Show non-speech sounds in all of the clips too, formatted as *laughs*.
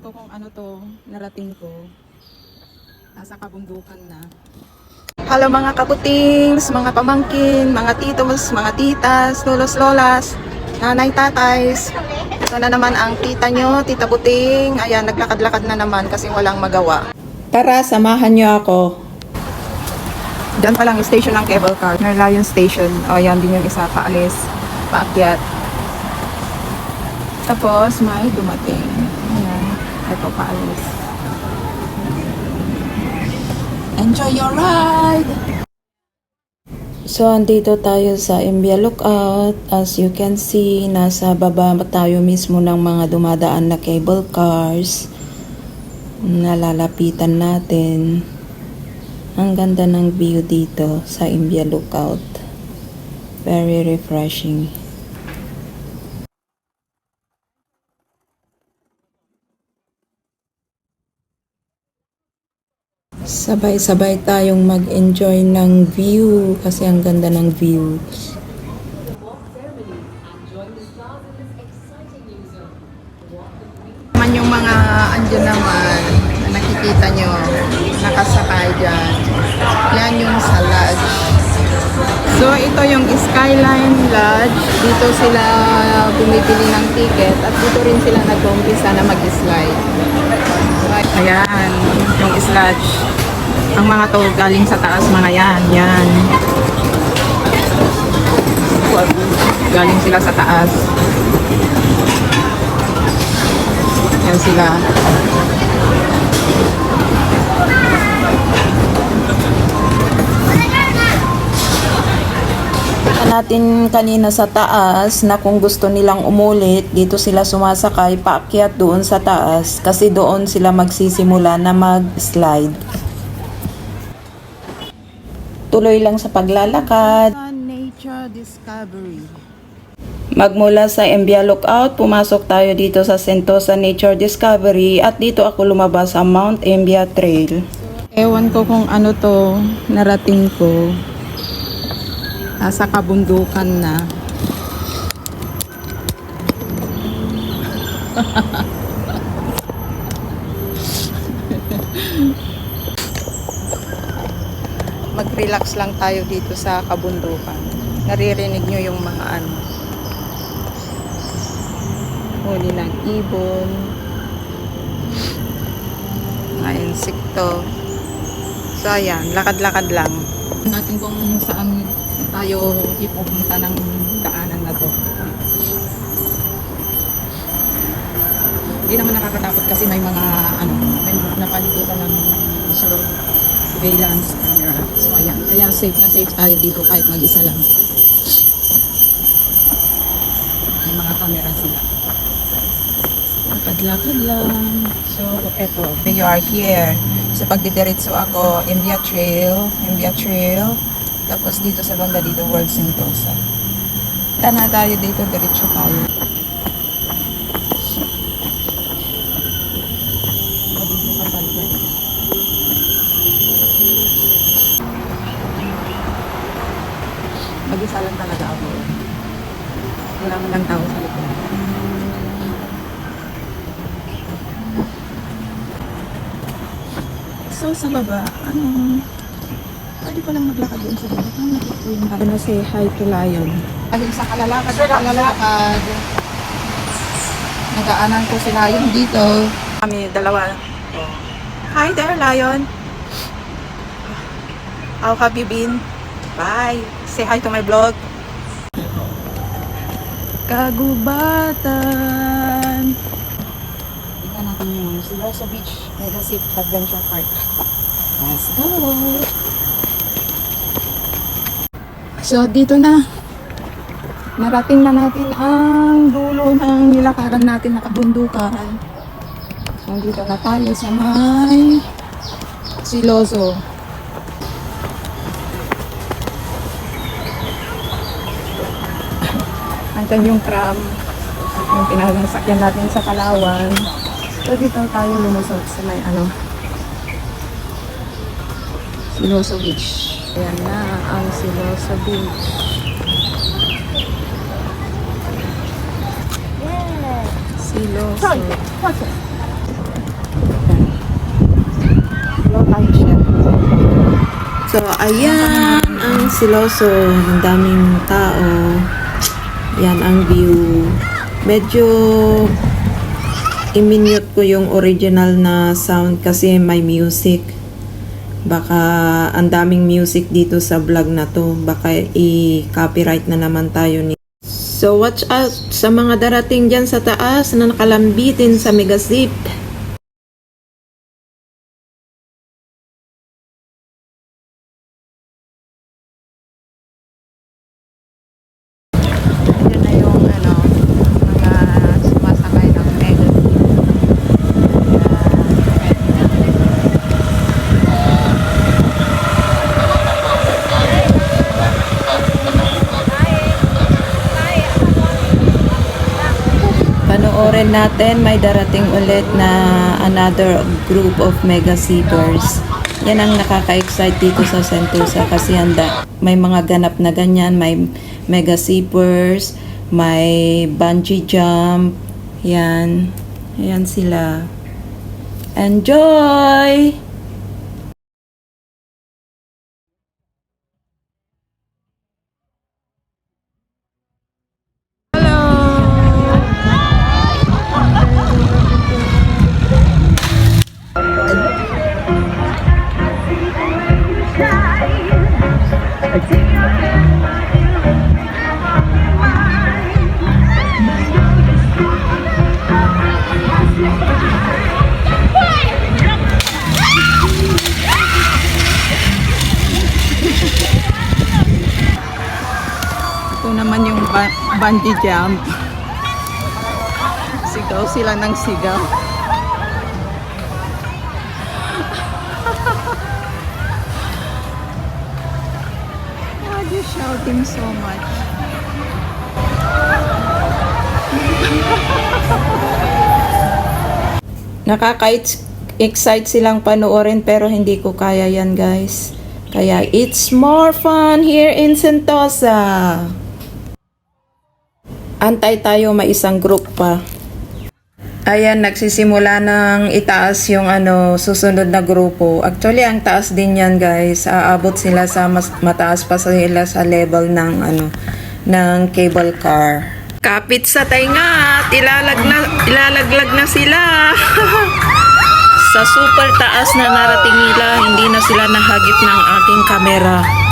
kung ano to narating ko. Nasa kabundukan na. Hello mga kabutings, mga pamangkin, mga titos, mga titas, lolos, lolas, nanay, tatays. Ito na naman ang tita nyo, tita buting. Ayan, naglakad-lakad na naman kasi walang magawa. Tara, samahan nyo ako. Diyan pa lang yung station ng cable car. Merlion Station. O, yan din yung isa paalis, paakyat. Tapos, may dumating. Ito, paalis. Enjoy your ride! So, andito tayo sa Imbia Lookout. As you can see, nasa baba tayo mismo ng mga dumadaan na cable cars. Nalalapitan natin. Ang ganda ng view dito sa Imbia Lookout. Very refreshing. Sabay-sabay tayong mag-enjoy ng view kasi ang ganda ng view. Man yung mga andyan naman na nakikita nyo, nakasakay dyan. Yan yung sa lodge. So, ito yung Skyline Lodge. Dito sila bumibili ng ticket at dito rin sila nag-umpisa na mag-slide. Ayan, yung lodge. Ang mga to galing sa taas, mga yan. Yan. Galing sila sa taas. Yan sila. Natin kanina sa taas na kung gusto nilang umulit, dito sila sumasakay paakyat doon sa taas kasi doon sila magsisimula na mag-slide. Tuloy lang sa paglalakad. Nature Discovery. Magmula sa Embia Lookout, pumasok tayo dito sa Sentosa Nature Discovery at dito ako lumabas sa Mount Embia Trail. Ewan ko kung ano to narating ko. Nasa kabundukan na. *laughs* Mag-relax lang tayo dito sa kabundukan. Naririnig nyo yung mga ano. Huli ng ibon. Mga insekto. So ayan, lakad-lakad lang. Natin kung saan tayo ipupunta ng daanan na to. Hindi naman nakakatakot kasi may mga ano, may napaligutan ng surveillance camera. So ayan, kaya safe na safe tayo dito kahit mag-isa lang. May mga camera sila. Lakad-lakad lang. So, eto, we are here. Sa pagdidiretso ako, India Trail, India Trail. Tapos dito sa banda dito, World Sentosa. Tana tayo dito, diretso tayo. Mag-isa talaga ako. Wala mo lang tao sa likod. So, sa baba, ano, pwede ko lang maglakad doon sa baba. Ano ko yung ano, say hi to Lion. Alin sa kalalakad, sa kalalakad. Nagaanan ko si Lion dito. Kami, dalawa. Hi there, Lion. How have you been? Bye. Say hi to my vlog. Kagubatan. Tingnan natin yung Siloso Beach Legacy Adventure Park. Let's go! So, dito na. Narating na natin ang dulo ng nilakaran natin na kabundukan. Nandito na tayo sa may Siloso. Andyan yung tram. Yung pinasakyan natin sa Palawan. So, dito tayo lumusot sa may ano. Siloso Beach. Ayan na ang Siloso Beach. Siloso. So, ayan ang Siloso. Ang daming tao. Yan ang view. Medyo i-mute ko yung original na sound kasi may music. Baka ang daming music dito sa vlog na to. Baka i-copyright na naman tayo ni So watch out sa mga darating dyan sa taas na nakalambitin sa Megazip. Yan na yung ano, mga sumasakay ng mega. Panoorin natin, may darating ulit na another group of mega seekers. Yan ang nakaka-excite dito sa Sentosa kasi handa. May mga ganap na ganyan, may mega seepers, may bungee jump. Yan. Yan sila. Enjoy! Bungee jump. Sigaw sila ng sigaw. *laughs* Why are you shouting so much? *laughs* Nakaka-excite silang panoorin pero hindi ko kaya yan guys. Kaya it's more fun here in Sentosa. Antay tayo may isang group pa. Ayan, nagsisimula ng itaas yung ano, susunod na grupo. Actually, ang taas din yan guys. Aabot sila sa mas mataas pa sila sa level ng ano, ng cable car. Kapit sa tainga, ilalag na, ilalaglag na sila. *laughs* sa super taas na narating nila, hindi na sila nahagip ng aking kamera.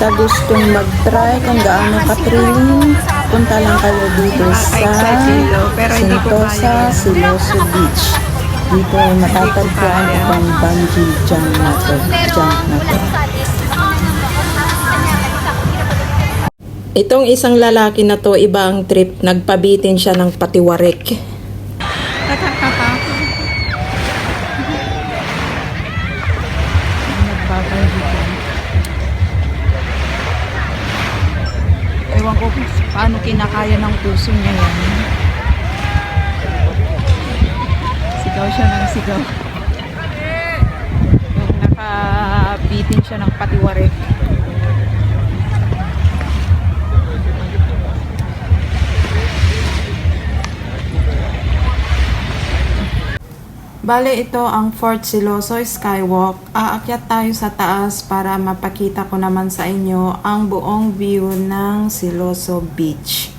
Sa gustong mag-try kung gaano ka-thrilling, punta lang kayo dito sa Sentosa. Siloso Beach. Dito ay matatagpuan itong bungee jump na to. Jump na to. Itong isang lalaki na to, iba ang trip. Nagpabitin siya ng patiwarik. Nakakatakot. Nagbabungee jump. Ewan ko kung paano kinakaya ng puso niya yan. Sigaw siya ng sigaw. Yung nakabitin siya ng patiwarik. Bale, ito ang Fort Siloso Skywalk. Aakyat tayo sa taas para mapakita ko naman sa inyo ang buong view ng Siloso Beach.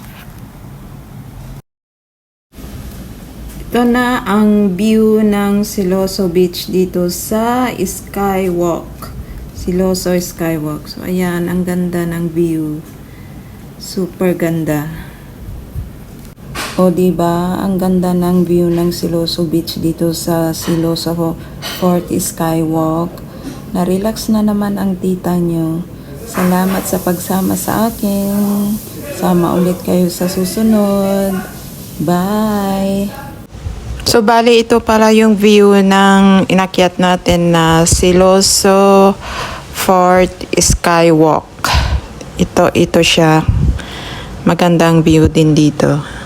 Ito na ang view ng Siloso Beach dito sa Skywalk. Siloso Skywalk. So, ayan, ang ganda ng view. Super ganda. O ba ang ganda ng view ng Siloso Beach dito sa Siloso Fort Skywalk. Na-relax na naman ang tita nyo. Salamat sa pagsama sa akin. Sama ulit kayo sa susunod. Bye! So, bali ito pala yung view ng inakyat natin na Siloso Fort Skywalk. Ito, ito siya. Magandang view din dito.